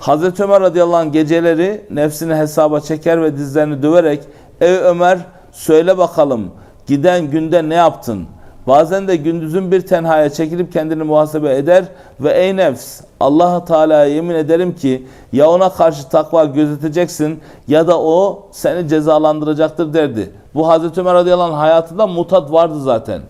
Hazreti Ömer radıyallahu anh geceleri nefsini hesaba çeker ve dizlerini döverek Ey Ömer söyle bakalım giden günde ne yaptın? Bazen de gündüzün bir tenhaya çekilip kendini muhasebe eder ve ey nefs allah Teala'ya yemin ederim ki ya ona karşı takva gözeteceksin ya da o seni cezalandıracaktır derdi. Bu Hazreti Ömer radıyallahu anh hayatında mutat vardı zaten.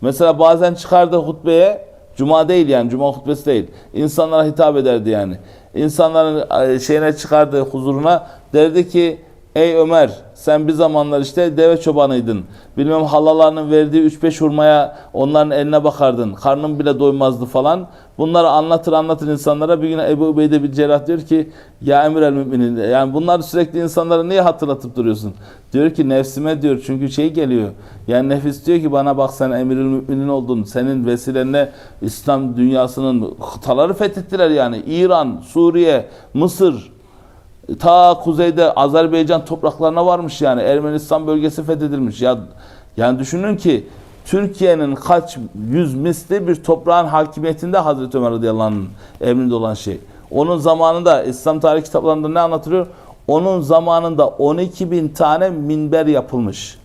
Mesela bazen çıkardı hutbeye Cuma değil yani cuma hutbesi değil. İnsanlara hitap ederdi yani. İnsanların e, şeyine çıkardı huzuruna derdi ki ey Ömer sen bir zamanlar işte deve çobanıydın. Bilmem halalarının verdiği 3-5 hurmaya onların eline bakardın. Karnın bile doymazdı falan. Bunları anlatır anlatır insanlara. Bir gün Ebu Ubeyde bir cerrah diyor ki ya emir el müminin. Yani bunları sürekli insanlara niye hatırlatıp duruyorsun? Diyor ki nefsime diyor çünkü şey geliyor. Yani nefis diyor ki bana bak sen emirül müminin oldun. Senin vesilenle İslam dünyasının kıtaları fethettiler yani. İran, Suriye, Mısır, ta kuzeyde Azerbaycan topraklarına varmış yani. Ermenistan bölgesi fethedilmiş. Ya yani düşünün ki Türkiye'nin kaç yüz misli bir toprağın hakimiyetinde Hazreti Ömer radıyallahu anh'ın emrinde olan şey. Onun zamanında İslam tarih kitaplarında ne anlatılıyor? Onun zamanında 12 bin tane minber yapılmış.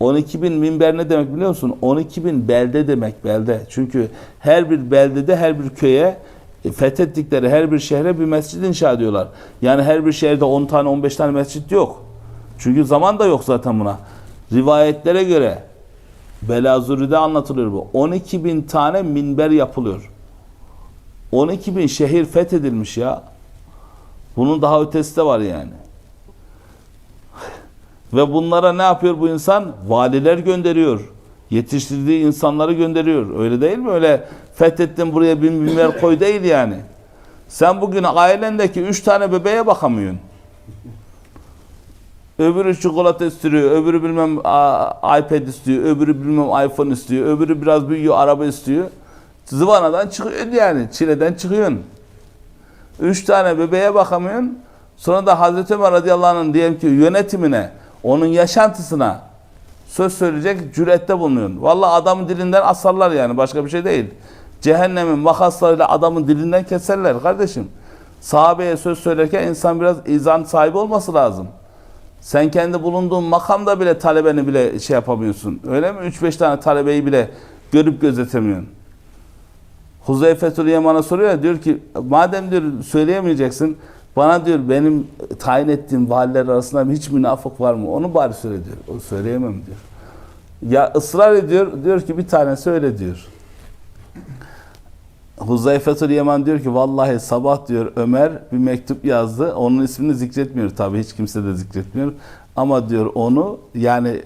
12 bin minber ne demek biliyor musun? 12 bin belde demek belde. Çünkü her bir beldede her bir köye fethettikleri her bir şehre bir mescid inşa ediyorlar. Yani her bir şehirde 10 tane 15 tane mescid yok. Çünkü zaman da yok zaten buna. Rivayetlere göre Belazuri'de anlatılıyor bu. 12 bin tane minber yapılıyor. 12 bin şehir fethedilmiş ya. Bunun daha ötesi de var yani. Ve bunlara ne yapıyor bu insan? Valiler gönderiyor. Yetiştirdiği insanları gönderiyor. Öyle değil mi? Öyle fethettin buraya bin binler koy değil yani. Sen bugün ailendeki üç tane bebeğe bakamıyorsun. Öbürü çikolata istiyor, öbürü bilmem iPad istiyor, öbürü bilmem iPhone istiyor, öbürü biraz büyüyor, araba istiyor. Zıvanadan çıkıyorsun yani, çileden çıkıyorsun. Üç tane bebeğe bakamıyorsun. Sonra da Hazreti Ömer radıyallahu anh'ın diyelim ki yönetimine, onun yaşantısına söz söyleyecek cürette bulunuyorsun. Vallahi adamın dilinden asarlar yani başka bir şey değil. Cehennemin makaslarıyla adamın dilinden keserler kardeşim. Sahabeye söz söylerken insan biraz izan sahibi olması lazım. Sen kendi bulunduğun makamda bile talebeni bile şey yapamıyorsun. Öyle mi? 3-5 tane talebeyi bile görüp gözetemiyorsun. Huzeyfetül Yaman'a soruyor ya diyor ki madem diyor söyleyemeyeceksin bana diyor benim tayin ettiğim valiler arasında hiç münafık var mı? Onu bari söyle diyor. O söyleyemem diyor. Ya ısrar ediyor. Diyor ki bir tane söyle diyor. Huzeyfetül Yaman diyor ki vallahi sabah diyor Ömer bir mektup yazdı. Onun ismini zikretmiyor tabii hiç kimse de zikretmiyor. Ama diyor onu yani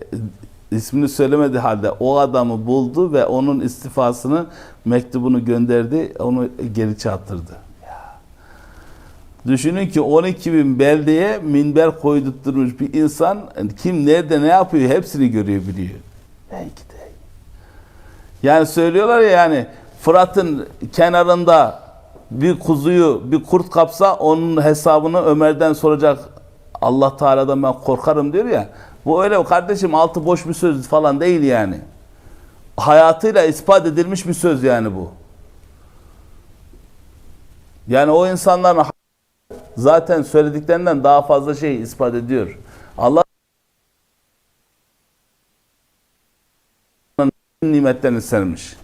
ismini söylemedi halde o adamı buldu ve onun istifasını mektubunu gönderdi. Onu geri çarptırdı. Düşünün ki 12 bin beldeye minber koydurtturmuş bir insan kim nerede ne yapıyor hepsini görüyor biliyor. Belki de. Yani söylüyorlar ya yani Fırat'ın kenarında bir kuzuyu bir kurt kapsa onun hesabını Ömer'den soracak Allah Teala'dan ben korkarım diyor ya. Bu öyle kardeşim altı boş bir söz falan değil yani. Hayatıyla ispat edilmiş bir söz yani bu. Yani o insanların zaten söylediklerinden daha fazla şey ispat ediyor. Allah nimetlerini sermiş.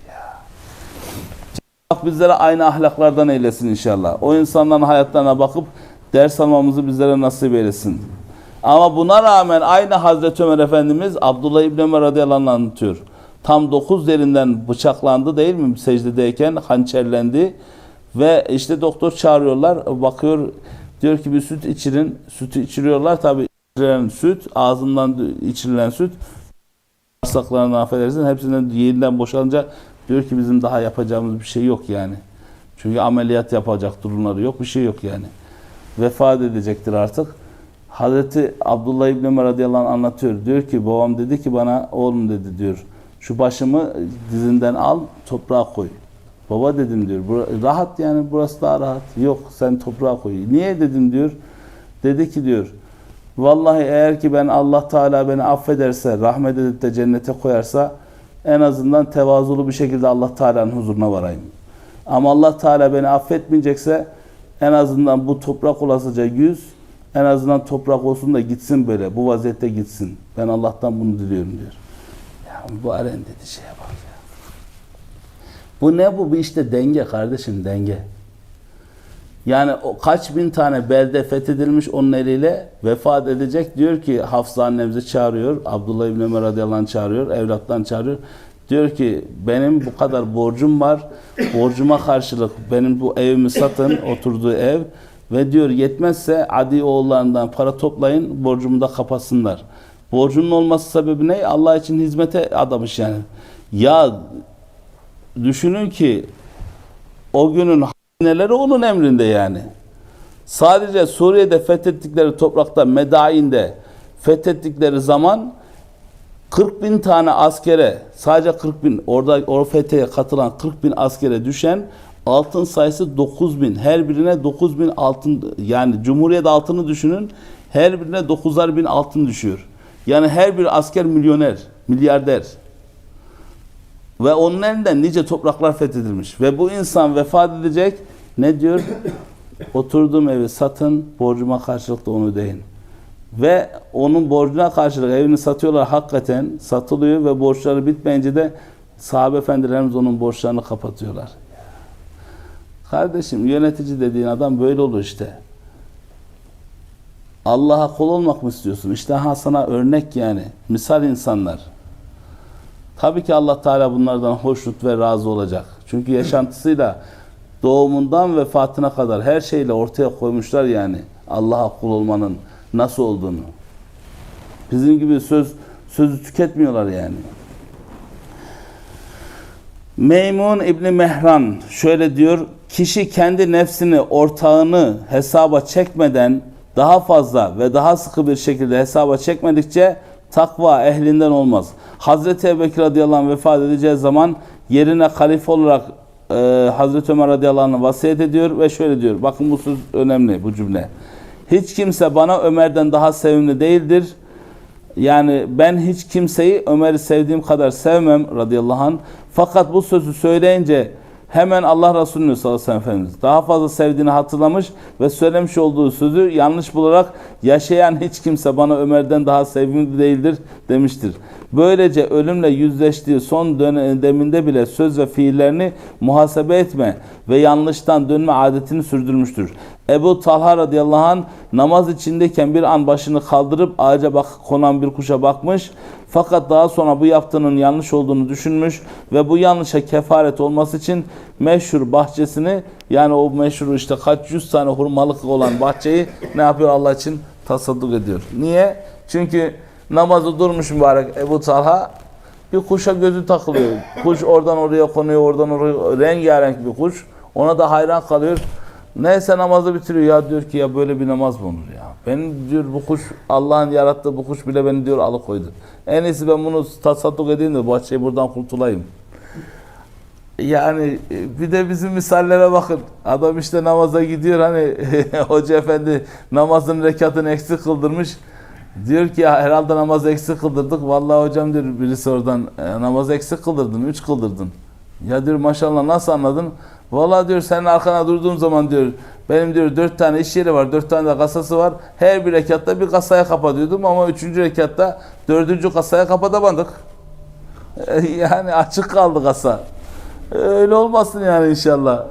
Allah bizlere aynı ahlaklardan eylesin inşallah. O insanların hayatlarına bakıp ders almamızı bizlere nasip eylesin. Ama buna rağmen aynı Hazreti Ömer Efendimiz Abdullah İbni Ömer radıyallahu anh anlatıyor. Tam dokuz derinden bıçaklandı değil mi secdedeyken hançerlendi. Ve işte doktor çağırıyorlar. Bakıyor diyor ki bir süt içirin. Sütü içiriyorlar. Tabi içirilen süt ağzından içirilen süt bağırsaklarından affedersin hepsinden yeniden boşalınca diyor ki bizim daha yapacağımız bir şey yok yani. Çünkü ameliyat yapacak durumları yok. Bir şey yok yani. Vefat edecektir artık. Hazreti Abdullah İbni Ömer radıyallahu anlatıyor. Diyor ki babam dedi ki bana oğlum dedi diyor. Şu başımı dizinden al toprağa koy. Baba dedim diyor. Rahat yani burası daha rahat. Yok sen toprağa koy. Niye dedim diyor. Dedi ki diyor. Vallahi eğer ki ben Allah Teala beni affederse, rahmet edip de cennete koyarsa en azından tevazulu bir şekilde Allah Teala'nın huzuruna varayım. Ama Allah Teala beni affetmeyecekse en azından bu toprak olasıca 100 en azından toprak olsun da gitsin böyle. Bu vaziyette gitsin. Ben Allah'tan bunu diliyorum diyor. Ya Aren dedi şeye bak ya. Bu ne bu? Bu işte denge kardeşim denge. Yani o kaç bin tane belde fethedilmiş onun eliyle vefat edecek. Diyor ki Hafsa annemizi çağırıyor. Abdullah İbni Ömer radıyallahu çağırıyor. Evlatlarını çağırıyor. Diyor ki benim bu kadar borcum var. Borcuma karşılık benim bu evimi satın. Oturduğu ev. Ve diyor yetmezse adi oğullarından para toplayın. Borcumu da kapatsınlar. Borcunun olması sebebi ne? Allah için hizmete adamış yani. Ya düşünün ki o günün hazineleri onun emrinde yani. Sadece Suriye'de fethettikleri toprakta Medain'de fethettikleri zaman 40 bin tane askere sadece 40 bin orada o fethe katılan 40 bin askere düşen altın sayısı 9 bin. Her birine 9 bin altın yani Cumhuriyet altını düşünün her birine 9'ar bin altın düşüyor. Yani her bir asker milyoner, milyarder. Ve onun elinden nice topraklar fethedilmiş. Ve bu insan vefat edecek. Ne diyor? Oturduğum evi satın, borcuma karşılık da onu ödeyin. Ve onun borcuna karşılık evini satıyorlar hakikaten. Satılıyor ve borçları bitmeyince de sahabe efendilerimiz onun borçlarını kapatıyorlar. Kardeşim yönetici dediğin adam böyle olur işte. Allah'a kul olmak mı istiyorsun? İşte ha sana örnek yani. Misal insanlar. Tabii ki Allah Teala bunlardan hoşnut ve razı olacak. Çünkü yaşantısıyla doğumundan vefatına kadar her şeyle ortaya koymuşlar yani Allah'a kul olmanın nasıl olduğunu. Bizim gibi söz sözü tüketmiyorlar yani. Meymun İbni Mehran şöyle diyor, kişi kendi nefsini, ortağını hesaba çekmeden daha fazla ve daha sıkı bir şekilde hesaba çekmedikçe takva ehlinden olmaz. Hazreti Ebubekir radıyallahu anh vefat edeceği zaman yerine halife olarak e, Hazreti Ömer radıyallahu anh'a vasiyet ediyor ve şöyle diyor. Bakın bu söz önemli bu cümle. Hiç kimse bana Ömer'den daha sevimli değildir. Yani ben hiç kimseyi Ömer'i sevdiğim kadar sevmem radıyallahu anh. Fakat bu sözü söyleyince hemen Allah Resulü'nü sallallahu aleyhi ve sellem Efendimiz daha fazla sevdiğini hatırlamış ve söylemiş olduğu sözü yanlış bularak yaşayan hiç kimse bana Ömer'den daha sevimli değildir demiştir. Böylece ölümle yüzleştiği son döneminde bile söz ve fiillerini muhasebe etme ve yanlıştan dönme adetini sürdürmüştür. Ebu Talha radıyallahu anh namaz içindeyken bir an başını kaldırıp ağaca bak konan bir kuşa bakmış. Fakat daha sonra bu yaptığının yanlış olduğunu düşünmüş ve bu yanlışa kefaret olması için meşhur bahçesini yani o meşhur işte kaç yüz tane hurmalık olan bahçeyi ne yapıyor Allah için tasadduk ediyor. Niye? Çünkü namazı durmuş mübarek Ebu Talha bir kuşa gözü takılıyor. Kuş oradan oraya konuyor, oradan oraya rengarenk bir kuş. Ona da hayran kalıyor. Neyse namazı bitiriyor. Ya diyor ki ya böyle bir namaz mı olur ya? Ben diyor bu kuş Allah'ın yarattığı bu kuş bile beni diyor alıkoydu. En iyisi ben bunu tasadduk edeyim de bahçeyi buradan kurtulayım. Yani e, bir de bizim misallere bakın. Adam işte namaza gidiyor hani hoca efendi namazın rekatını eksik kıldırmış. Diyor ki ya herhalde namazı eksik kıldırdık. Vallahi hocam diyor birisi oradan e, namazı eksik kıldırdın, üç kıldırdın. Ya diyor maşallah nasıl anladın? Vallahi diyor senin arkana durduğum zaman diyor benim diyor dört tane iş yeri var, dört tane de kasası var. Her bir rekatta bir kasaya kapatıyordum ama üçüncü rekatta dördüncü kasaya kapatamadık. Yani açık kaldı kasa. Öyle olmasın yani inşallah.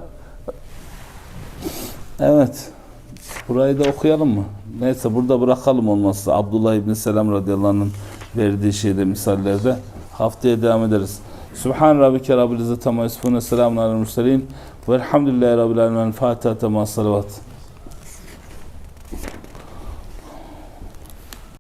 Evet. Burayı da okuyalım mı? Neyse burada bırakalım olmazsa. Abdullah İbni Selam radıyallahu anh'ın verdiği şeyde misallerde. Haftaya devam ederiz. Subhan rabbike rabbil izzeti amma yasifun. Selamun aleyhi ve selin. Velhamdülillahi rabbil alemin. Fatiha tema salavat.